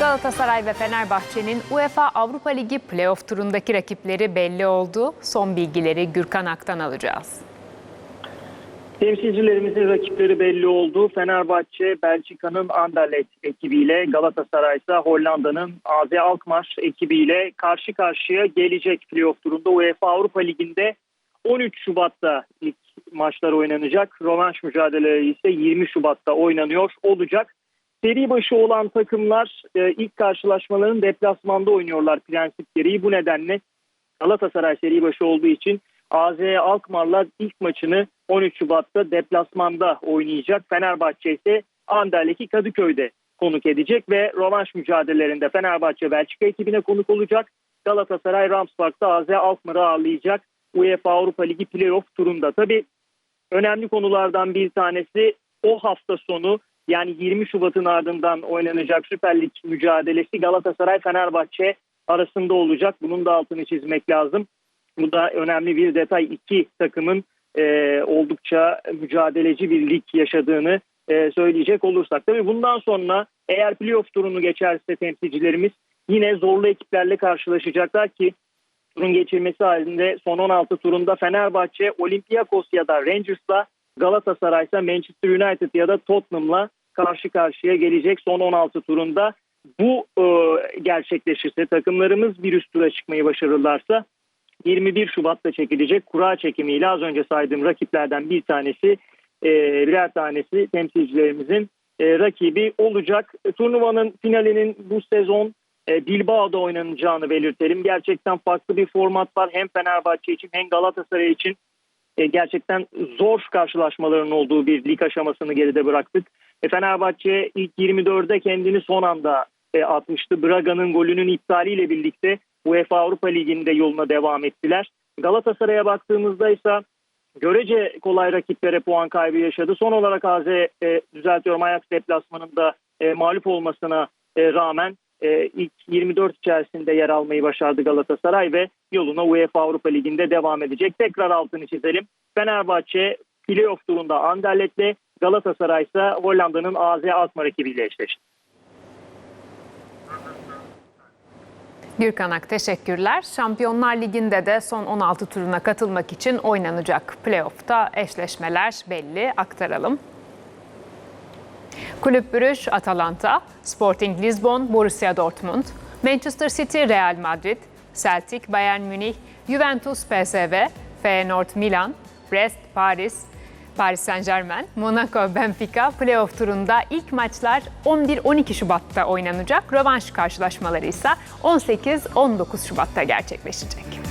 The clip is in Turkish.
Galatasaray ve Fenerbahçe'nin UEFA Avrupa Ligi playoff turundaki rakipleri belli oldu. Son bilgileri Gürkan Ak'tan alacağız. Temsilcilerimizin rakipleri belli oldu. Fenerbahçe Belçika'nın Anderlecht ekibiyle Galatasaray ise Hollanda'nın AZ Alkmaar ekibiyle karşı karşıya gelecek playoff turunda UEFA Avrupa Ligi'nde 13 Şubat'ta ilk maçlar oynanacak. Rövanş mücadeleleri ise 20 Şubat'ta oynanıyor olacak. Seri başı olan takımlar e, ilk karşılaşmaların deplasmanda oynuyorlar prensip gereği. Bu nedenle Galatasaray seri başı olduğu için AZ Alkmaar'la ilk maçını 13 Şubat'ta deplasmanda oynayacak. Fenerbahçe ise Anderlecht'i Kadıköy'de konuk edecek ve rövanş mücadelelerinde Fenerbahçe Belçika ekibine konuk olacak. Galatasaray Ramspark'ta AZ Alkmaar'ı ağırlayacak UEFA Avrupa Ligi playoff turunda. Tabii önemli konulardan bir tanesi o hafta sonu yani 20 Şubat'ın ardından oynanacak Süper Lig mücadelesi Galatasaray Fenerbahçe arasında olacak. Bunun da altını çizmek lazım. Bu da önemli bir detay. İki takımın e, oldukça mücadeleci bir lig yaşadığını e, söyleyecek olursak. Tabii bundan sonra eğer playoff turunu geçerse temsilcilerimiz yine zorlu ekiplerle karşılaşacaklar ki turun geçirmesi halinde son 16 turunda Fenerbahçe, Olympiakos ya da Rangers'la Galatasaray ise Manchester United ya da Tottenham'la karşı karşıya gelecek son 16 turunda. Bu e, gerçekleşirse takımlarımız bir üst tura çıkmayı başarırlarsa 21 Şubat'ta çekilecek kura çekimiyle az önce saydığım rakiplerden bir tanesi e, birer tanesi temsilcilerimizin e, rakibi olacak. E, turnuvanın finalinin bu sezon e, Bilbao'da oynanacağını belirtelim. Gerçekten farklı bir format var hem Fenerbahçe için hem Galatasaray için e, gerçekten zor karşılaşmaların olduğu bir lig aşamasını geride bıraktık. E, Fenerbahçe ilk 24'de kendini son anda e, atmıştı. Braga'nın golünün iptaliyle birlikte UEFA Avrupa Ligi'nde yoluna devam ettiler. Galatasaray'a baktığımızda ise görece kolay rakiplere puan kaybı yaşadı. Son olarak AZ e, düzeltiyorum Ajax deplasmanında e, mağlup olmasına e, rağmen e, ilk 24 içerisinde yer almayı başardı Galatasaray ve yoluna UEFA Avrupa Ligi'nde devam edecek. Tekrar altını çizelim. Fenerbahçe playoff turunda Anderlet'le Galatasaray ise Hollanda'nın AZ Alkmaar ekibiyle eşleşti. Gürkan teşekkürler. Şampiyonlar Ligi'nde de son 16 turuna katılmak için oynanacak playoff'ta eşleşmeler belli. Aktaralım. Kulüp Brüj, Atalanta, Sporting Lisbon, Borussia Dortmund, Manchester City, Real Madrid, Celtic, Bayern Münih, Juventus, PSV, Feyenoord, Milan, Brest, Paris, Paris Saint Germain, Monaco, Benfica playoff turunda ilk maçlar 11-12 Şubat'ta oynanacak. Rövanş karşılaşmaları ise 18-19 Şubat'ta gerçekleşecek.